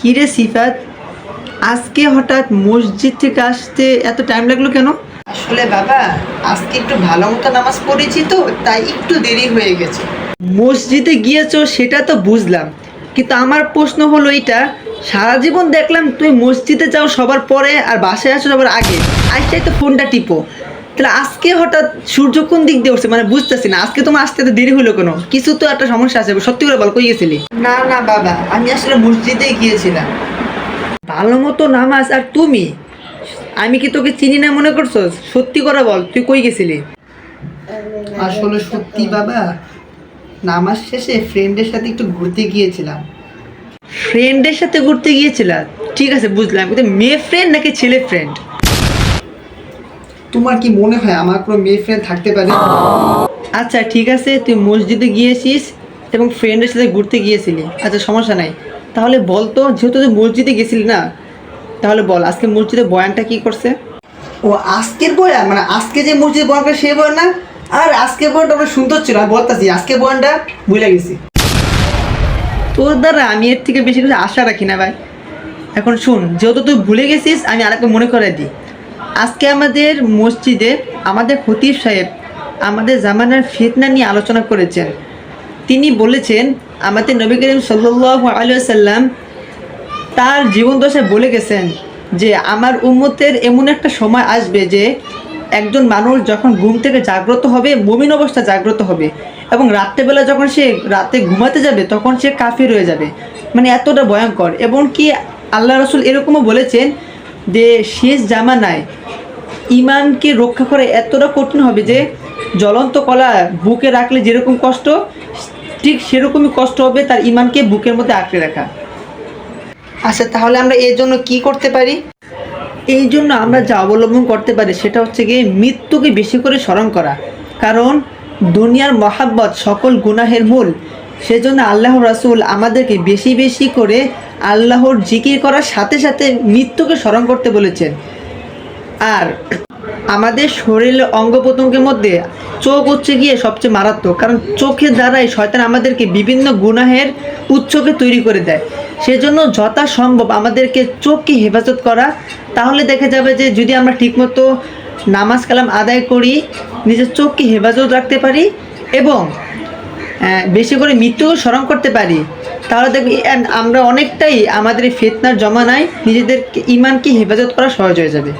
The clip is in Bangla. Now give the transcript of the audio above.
কিরে সিফাত? আজকে হঠাৎ মসজিদ থেকে আসতে এত টাইম লাগল কেন? আসলে বাবা আজকে একটু ভালো মতো নামাজ পড়েছি তো তাই একটু দেরি হয়ে গেছে। মসজিদে গিয়েছো সেটা তো বুঝলাম কিন্তু আমার প্রশ্ন হলো এটা সারা জীবন দেখলাম তুমি মসজিদে যাও সবার পরে আর বাসায় আসো সবার আগে আজটাই তো ফোনটা টিপো। তাহলে আজকে হঠাৎ সূর্য কোন দিক দিয়ে উঠছে? মানে বুঝতেছি না। আজকে তোমার আসতে তো দেরি হলো কোনো? কিছু তো একটা সমস্যা আছে সত্যি করে বল কই গেছিলি? না না বাবা আমি আসলে মসজিদে গিয়েছিলাম। ভালো মতো নামাজ আর তুমি? আমি কি তোকে চিনি না মনে করছ? সত্যি করে বল তুই কই গেছিলি? আসলে সত্যি বাবা নামাজ শেষে ফ্রেন্ডের সাথে একটু ঘুরতে গিয়েছিলাম। ফ্রেন্ডের সাথে ঘুরতে গিয়েছিলা? ঠিক আছে বুঝলাম। কিন্তু মেয়ে ফ্রেন্ড নাকি ছেলে ফ্রেন্ড তোমার কি মনে হয় আমার কোনো মেয়ে ফ্রেন্ড থাকতে পারে? আচ্ছা ঠিক আছে তুই মসজিদে গিয়েছিস এবং ফ্রেন্ডের সাথে ঘুরতে গিয়েছিলি। আচ্ছা সমস্যা নাই। তাহলে বল তো যেহেতু তুই মসজিদে গেছিলি না তাহলে বল আজকে মসজিদে বয়ানটা কি করছে? ও আজকের বয়ান? মানে আজকে যে মসজিদে বয়ান করে সেই বয়ান না? আর আজকের বয়ানটা অনেক সুন্দর ছিল আমি বলতেছি আজকের বয়ানটা ভুলে গেছি। তোর দ্বারা আমি এর থেকে বেশি কিছু আশা রাখি না ভাই। এখন শুন যেহেতু তুই ভুলে গেছিস আমি আরেকটা মনে করে দিই। আজকে আমাদের মসজিদে আমাদের খতিব সাহেব আমাদের জামানার ফিতনা নিয়ে আলোচনা করেছেন। তিনি বলেছেন, আমাদের নবী করিম সাল্লাহ আলিয়াল্লাম তার জীবন দশায় বলে গেছেন যে, আমার উম্মতের এমন একটা সময় আসবে যে, একজন মানুষ যখন ঘুম থেকে জাগ্রত হবে, মুমিন অবস্থা জাগ্রত হবে এবং রাত্রেবেলা যখন সে রাতে ঘুমাতে যাবে, তখন সে কাফির হয়ে যাবে। মানে এতটা ভয়ঙ্কর। এবং কি আল্লাহ রসুল এরকমও বলেছেন যে, শেষ জামানায় ইমানকে রক্ষা করা এতটা কঠিন হবে যে জ্বলন্ত কলা বুকে রাখলে যেরকম কষ্ট ঠিক সেরকমই কষ্ট হবে তার ইমানকে বুকের মধ্যে আঁকড়ে রাখা। আচ্ছা তাহলে আমরা এর জন্য কি করতে পারি? এই জন্য আমরা যা অবলম্বন করতে পারি সেটা হচ্ছে গিয়ে মৃত্যুকে বেশি করে স্মরণ করা। কারণ দুনিয়ার মহাব্বত সকল গুনাহের মূল। সেজন্য আল্লাহ রাসূল আমাদেরকে বেশি বেশি করে আল্লাহর জিকির করার সাথে সাথে মৃত্যুকে স্মরণ করতে বলেছেন। আর আমাদের শরীরের অঙ্গ প্রত্যঙ্গের মধ্যে চোখ হচ্ছে গিয়ে সবচেয়ে মারাত্মক। কারণ চোখের দ্বারাই শয়তান আমাদেরকে বিভিন্ন গুনাহের উৎসকে তৈরি করে দেয়। সেজন্য যথাসম্ভব আমাদেরকে চোখকে হেফাজত করা। তাহলে দেখা যাবে যে যদি আমরা ঠিকমতো নামাজ কালাম আদায় করি, নিজের চোখকে হেফাজত রাখতে পারি এবং বেশি করে মৃত্যু স্মরণ করতে পারি, তাহলে দেখবি আমরা অনেকটাই আমাদের এই ফেতনার জমানায় নিজেদের ইমানকে হেফাজত করা সহজ হয়ে যাবে।